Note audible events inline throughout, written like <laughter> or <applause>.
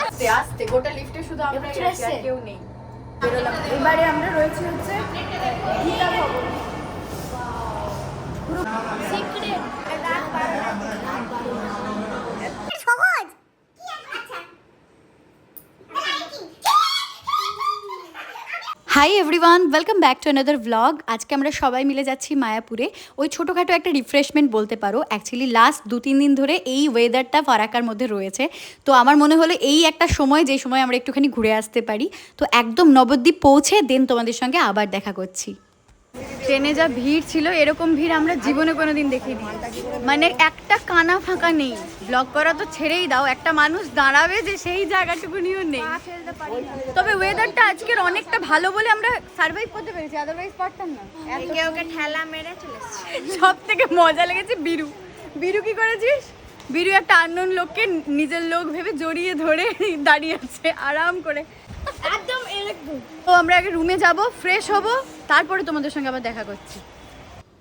আস্তে আস্তে গোটা লিফটে শুধু আমরা? কেউ নেই। বেরোলাম এবারে আমরা রয়েছে হচ্ছে Gita Bhavan. Hi everyone welcome back to another blog আজকে আমরা সবাই মিলে যাচ্ছি মায়াপুরে। ওই ছোটোখাটো একটা রিফ্রেশমেন্ট বলতে পারো। অ্যাকচুয়ালি লাস্ট দু তিন দিন ধরে এই ওয়েদারটা ফারাকার মধ্যে রয়েছে। তো আমার মনে হলো এই একটা সময়, যে সময় আমরা একটুখানি ঘুরে আসতে পারি। তো একদম নবদ্বীপ পৌঁছে দেন তোমাদের সঙ্গে আবার দেখা করছি। ট্রেনে যা ভিড় ছিল এরকম ভিড় আমরা জীবনে কোনো দিন দেখিনি। মানে একটা কানা ফাঁকা নেই। ব্লগ করা তো ছেড়েই দাও একটা মানুষ দাঁড়াবে যে সেই জায়গাটুকুনিও নেই। তবে ওয়েদারটা আজকের অনেকটা ভালো বলে আমরা সার্ভাইভ করতে পেরেছি আদারওয়াইজ পারতাম না। কেউ ওকে ঠেলা মেরে চলে সব থেকে মজা লেগেছে বিরু। বিরু কি করেছিস? বিরু একটা আননোন লোককে নিজের লোক ভেবে জড়িয়ে ধরে দাঁড়িয়ে আছে আরাম করে। একদম এরকম তো আমরা আগে রুমে যাব ফ্রেশ হব। তারপরে তোমাদের সঙ্গে আবার দেখা করছি।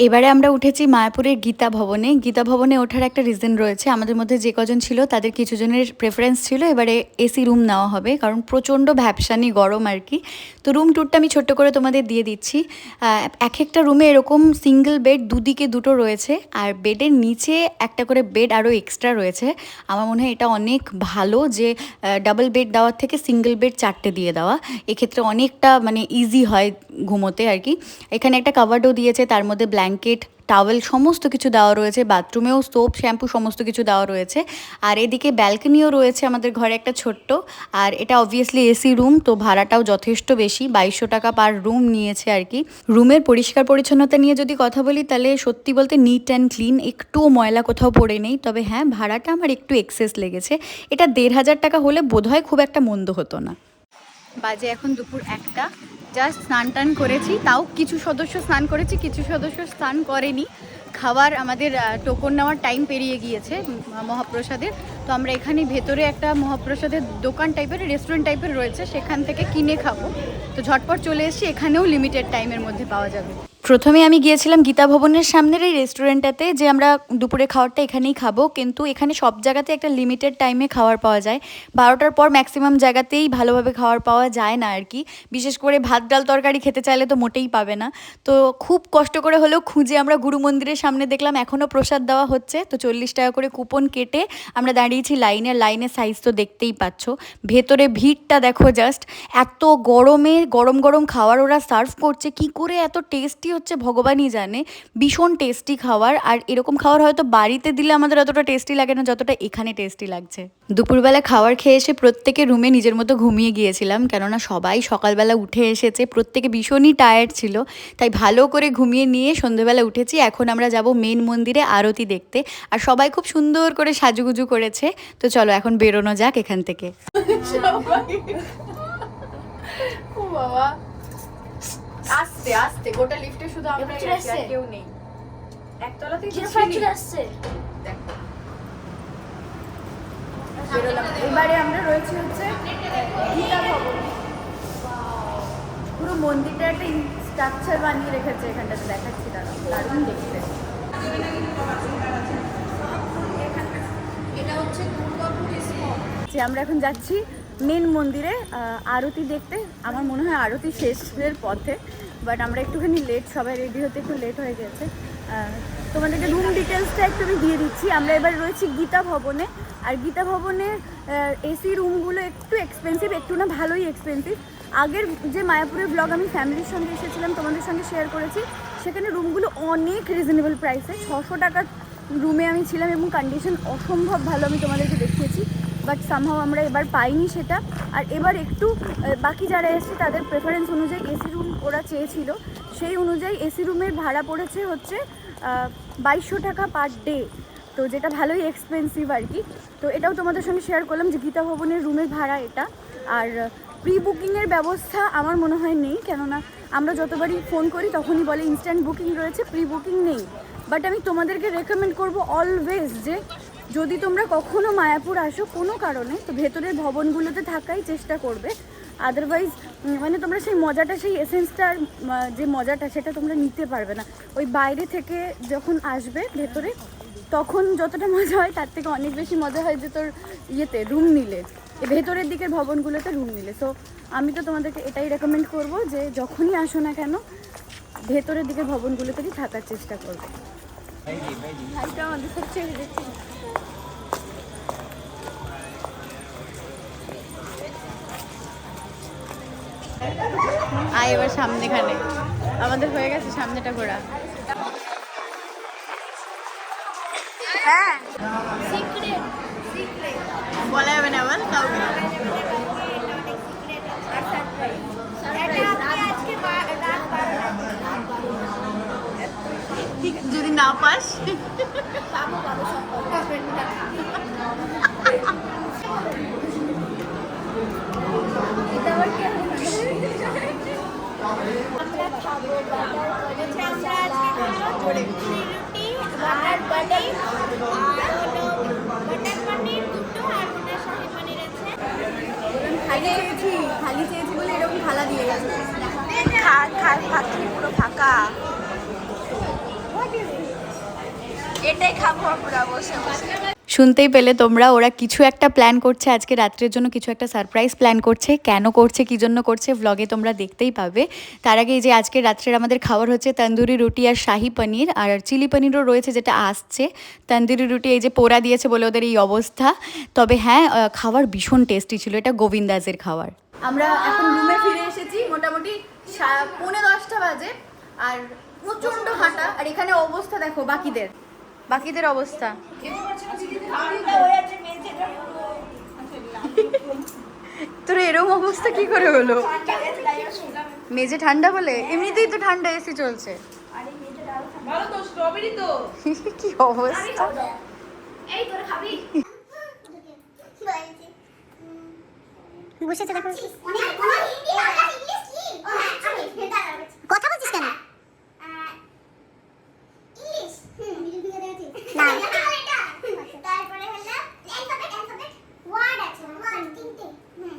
এবারে আমরা উঠেছি মায়াপুরের গীতা ভবনে। গীতা ভবনে ওঠার একটা রিজন রয়েছে। আমাদের মধ্যে যে কজন ছিল, তাদের কিছু জনের প্রেফারেন্স ছিল। এবারে এসি রুম নেওয়া হবে, কারণ প্রচণ্ড ভ্যাপসানি, গরম আর কি। তো রুম ট্যুরটা আমি ছোট্ট করে তোমাদের দিয়ে দিচ্ছি। এক একটা রুমে এরকম সিঙ্গেল বেড দুদিকে দুটো রয়েছে। আর বেডের নিচে একটা করে বেড আরও এক্সট্রা রয়েছে। আমার মনে হয় এটা অনেক ভালো যে ডাবল বেড দেওয়ার থেকে সিঙ্গেল বেড চারটে দিয়ে দেওয়া। এক্ষেত্রে অনেকটা মানে ইজি হয় ঘুমোতে আর কি। এখানে একটা কাভারডও দিয়েছে, তার মধ্যে ব্ল্যাঙ্কেট, টাওয়েল সমস্ত কিছু দেওয়া রয়েছে, বাথরুমেও সোপ, শ্যাম্পু সমস্ত কিছু দেওয়া রয়েছে। আর এদিকে ব্যালকনিও রয়েছে আমাদের ঘরে একটা ছোট্ট। আর এটা অবভিয়াসলি এসি রুম, তো ভাড়াটাও যথেষ্ট বেশি। বাইশশো টাকা পার রুম নিয়েছে আর কি। রুমের পরিষ্কার পরিচ্ছন্নতা নিয়ে যদি কথা বলি, তাহলে সত্যি বলতে নিট অ্যান্ড ক্লিন একটুও ময়লা কোথাও পড়ে নেই। তবে হ্যাঁ ভাড়াটা আমার একটু এক্সেস লেগেছে। এটা দেড় হাজার টাকা হলে বোধহয় খুব একটা মন্দ হতো না। বাজে এখন দুপুর একটা। জাস্ট স্নান টান করেছি, তাও কিছু সদস্য স্নান করেছি, কিছু সদস্য স্নান করেনি। খাবার আমাদের টোকন নেওয়ার টাইম পেরিয়ে গিয়েছে মহাপ্রসাদের। তো আমরা এখানে ভেতরে একটা মহাপ্রসাদের দোকান টাইপের রেস্টুরেন্ট টাইপের রয়েছে, সেখান থেকে কিনে খাব। তো ঝটপট চলে এসেছি, এখানেও লিমিটেড টাইমের মধ্যে পাওয়া যাবে। প্রথমে আমি গিয়েছিলাম গীতা ভবনের সামনের এই রেস্টুরেন্টটাতে যে আমরা দুপুরে খাবারটা এখানেই খাব। কিন্তু এখানে সব জায়গাতে একটা লিমিটেড টাইমে খাবার পাওয়া যায়। বারোটার পর ম্যাক্সিমাম জায়গাতেই ভালোভাবে খাবার পাওয়া যায় না আর কি। বিশেষ করে ভাত, ডাল, তরকারি খেতে চাইলে তো মোটেই পাবে না। তো খুব কষ্ট করে হলেও খুঁজে আমরা গুরু মন্দিরের সামনে দেখলাম, এখনও প্রসাদ দেওয়া হচ্ছে। তো চল্লিশ টাকা করে কুপন কেটে আমরা দাঁড়িয়েছি লাইনে। লাইনের সাইজ তো দেখতেই পাচ্ছ। ভেতরে ভিড়টা দেখো জাস্ট এত গরমে গরম গরম খাবার ওরা সার্ভ করছে। কি করে এত টেস্টি হচ্ছে ভগবানই জানে, ভীষণ টেস্টি খাবার আর এরকম খাবার হয়তো বাড়িতে দিলে আমাদের অতটা টেস্টি লাগে না, যতটা এখানে টেস্টি লাগছে। দুপুরবেলা খাবার খেয়ে এসে প্রত্যেকে রুমে নিজের মতো ঘুমিয়ে গিয়েছিলাম, কেননা সবাই সকালবেলা উঠে এসেছে, প্রত্যেকে ভীষণই টায়ার্ড ছিল, তাই ভালো করে ঘুমিয়ে নিয়ে সন্ধেবেলা উঠেছি, এখন আমরা যাব মেন মন্দিরে আরতি দেখতে, আর সবাই খুব সুন্দর করে সাজুগুজু করেছে, তো চলো এখন বেরোনো যাক এখান থেকে। বাবা। আস্তে আস্তে। গোটা লিফটে শুধু আমরা আর কেউ নেই। একতলা থেকে চলে আসছে। দেখো। এবারে আমরা রয়েছে হচ্ছে গীতা ভবন পুরো মন্দিরটা একটা স্ট্রাকচার বানিয়ে রেখেছে এখানটাতে। দেখাচ্ছি তারা দারুণ দেখতে। এটা হচ্ছে দুর্গাপুর যে আমরা এখন যাচ্ছি মেন মন্দিরে আরতি দেখতে। আমার মনে হয় আরতি শেষের পথে বাট আমরা একটুখানি লেট সবাই রেডি হতে একটু লেট হয়ে গেছে। তোমাদেরকে রুম ডিটেলসটা একটু আমি দিয়ে দিচ্ছি। আমরা এবার রয়েছি গীতা ভবনে। আর গীতা ভবনের এসি রুমগুলো একটু এক্সপেন্সিভ একটু না ভালোই এক্সপেন্সিভ আগের যে মায়াপুরের ব্লগ আমি ফ্যামিলির সঙ্গে এসেছিলাম, তোমাদের সঙ্গে শেয়ার করেছি। সেখানে রুমগুলো অনেক রিজনেবল প্রাইসে ছশো টাকার রুমে আমি ছিলাম এবং কন্ডিশন অসম্ভব ভালো আমি তোমাদেরকে দেখিয়েছি। বাট সামহাও আমরা এবার পাইনি সেটা। আর এবার একটু বাকি যারা এসেছে তাদের প্রেফারেন্স অনুযায়ী এসি রুম ওরা চেয়েছিল। সেই অনুযায়ী এসি রুমের ভাড়া পড়েছে হচ্ছে বাইশশো টাকা পার ডে তো যেটা ভালোই এক্সপেন্সিভ আর কি। তো এটাও তোমাদের সঙ্গে শেয়ার করলাম যে গীতা ভবনের রুমের ভাড়া এটা। আর প্রি বুকিংয়ের ব্যবস্থা আমার মনে হয় নেই, কেননা আমরা যতবারই ফোন করি তখনই বলে ইনস্ট্যান্ট বুকিং রয়েছে প্রি বুকিং নেই। বাট আমি তোমাদেরকে রেকমেন্ড করব অলওয়েজ যে যদি তোমরা কখনো মায়াপুর আসো কোনো কারণে, তো ভেতরের ভবনগুলোতে থাকাই চেষ্টা করবে। আদারওয়াইজ মানে তোমরা সেই মজাটা, সেই এসেন্সটার যে মজাটা, সেটা তোমরা নিতে পারবে না। ওই বাইরে থেকে যখন আসবে ভেতরে, তখন যতটা মজা হয়, তার থেকে অনেক বেশি মজা হয় যে তোর ইয়েতে রুম নিলে। ভেতরের দিকের ভবনগুলোতে রুম নিলে। সো আমি তো তোমাদেরকে এটাই রেকমেন্ড করব যে যখনই আসো না কেন, ভেতরের দিকের ভবনগুলোতেই থাকার চেষ্টা করবে। আয় এবার সামনেখানে। আমাদের হয়ে গেছে সামনেটা ঘোরা। বলা যাবে না বল কাউকে যদি না পাস বাটার পনির আর হলো বাটার পনির দুটো আর হলো শাহি পনির আছে খালি চেয়েছি খালি চেয়েছি বলে এরকম থালা দিয়ে গেছে। পুরো ফাঁকা। এটাই খাব পুরো বসে বসে। শুনতেই পেলে তোমরা ওরা কিছু একটা প্ল্যান করছে আজকে রাত্রের জন্য কিছু একটা সারপ্রাইজ প্ল্যান করছে কেন করছে কি জন্য করছে ভ্লগে তোমরা দেখতেই পাবে। তার আগে এই যে আজকে রাত্রের আমাদের খাবার হচ্ছে তন্দুরি রুটি আর শাহি পনির আর চিলি পনিরও রয়েছে যেটা আসছে। তন্দুরি রুটি এই যে পোড়া দিয়েছে বলে ওদের এই অবস্থা। তবে হ্যাঁ খাবার ভীষণ টেস্টি ছিল এটা গোবিন্দাজের খাবার। আমরা এখন রুমে ফিরে এসেছি মোটামুটি পৌনে দশটা বাজে আর প্রচণ্ড হাঁটা আর এখানে অবস্থা দেখো বাকিদের। বাকিদের অবস্থা। তোর এরকম অবস্থা কি করে হলো? মেঝে ঠান্ডা বলে? এমনিতেই তো ঠান্ডা এসি চলছে। <laughs> কি অবস্থা? এই তোরা খাবি বসেছে দেখো কথা বলছিস কেন না তারপরে হলো অ্যালফাবেট অ্যালফাবেট ওয়ার্ড আছে ওয়ান তিনটে হুম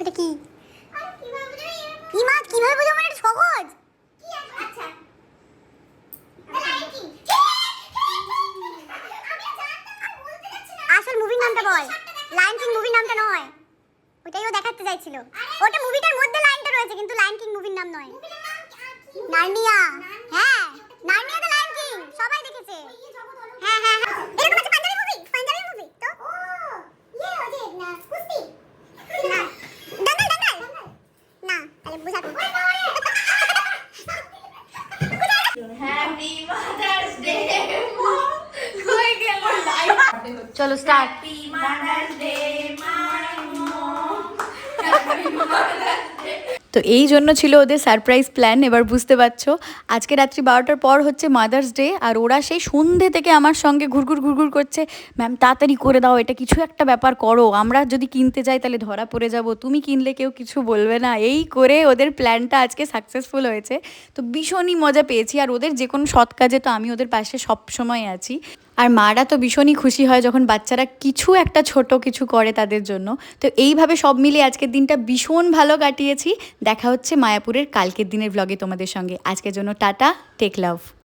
এটা কি ইমা কীভাবে বোঝাবো মানে এটা সহজ কি আচ্ছা আসল মুভির নামটা বল লায়ন কিং মুভির নামটা নয় ওটাই ও দেখাতে চাইছিল ওটা মুভিটার মধ্যে লাইনটা রয়েছে কিন্তু লায়ন কিং মুভির নাম নয়। নার্নিয়া। হ্যাঁ নার্নিয়া তো লায়ন কিং সবাই দেখেছে। হ্যাঁ হ্যাঁ হ্যাঁ। এরকম একটা পাঞ্জাবি মুভি পাঞ্জাবি মুভি তো? ও ইয়ে না কুস্তি না দাঙ্গাল দাঙ্গাল না তাহলে বুঝা হ্যাপি মাদার্স ডে চলো স্টার্ট হ্যাপি মাদার্স তো এই জন্য ছিল ওদের সারপ্রাইজ প্ল্যান এবার বুঝতে পারছ। আজকে রাত্রি বারোটার পর হচ্ছে মাদার্স ডে আর ওরা সেই সন্ধে থেকে আমার সঙ্গে ঘুরঘুর ঘুরঘুর করছে। ম্যাম তাড়াতাড়ি করে দাও, এটা কিছু একটা ব্যাপার করো। আমরা যদি কিনতে যাই, তাহলে ধরা পড়ে যাব। তুমি কিনলে কেউ কিছু বলবে না। এই করে ওদের প্ল্যানটা আজকে সাকসেসফুল হয়েছে। তো ভীষণই মজা পেয়েছি। আর ওদের যে কোনো সৎ কাজে তো আমি ওদের পাশে সব সময় আছি। আর মারা তো ভীষণই খুশি হয় যখন বাচ্চারা কিছু একটা ছোট কিছু করে তাদের জন্য। তো এইভাবে সব মিলিয়ে আজকের দিনটা ভীষণ ভালো কাটিয়েছি। দেখা হচ্ছে মায়াপুরের কালকের দিনের ব্লগে তোমাদের সঙ্গে। আজকের জন্য টাটা টেক লাভ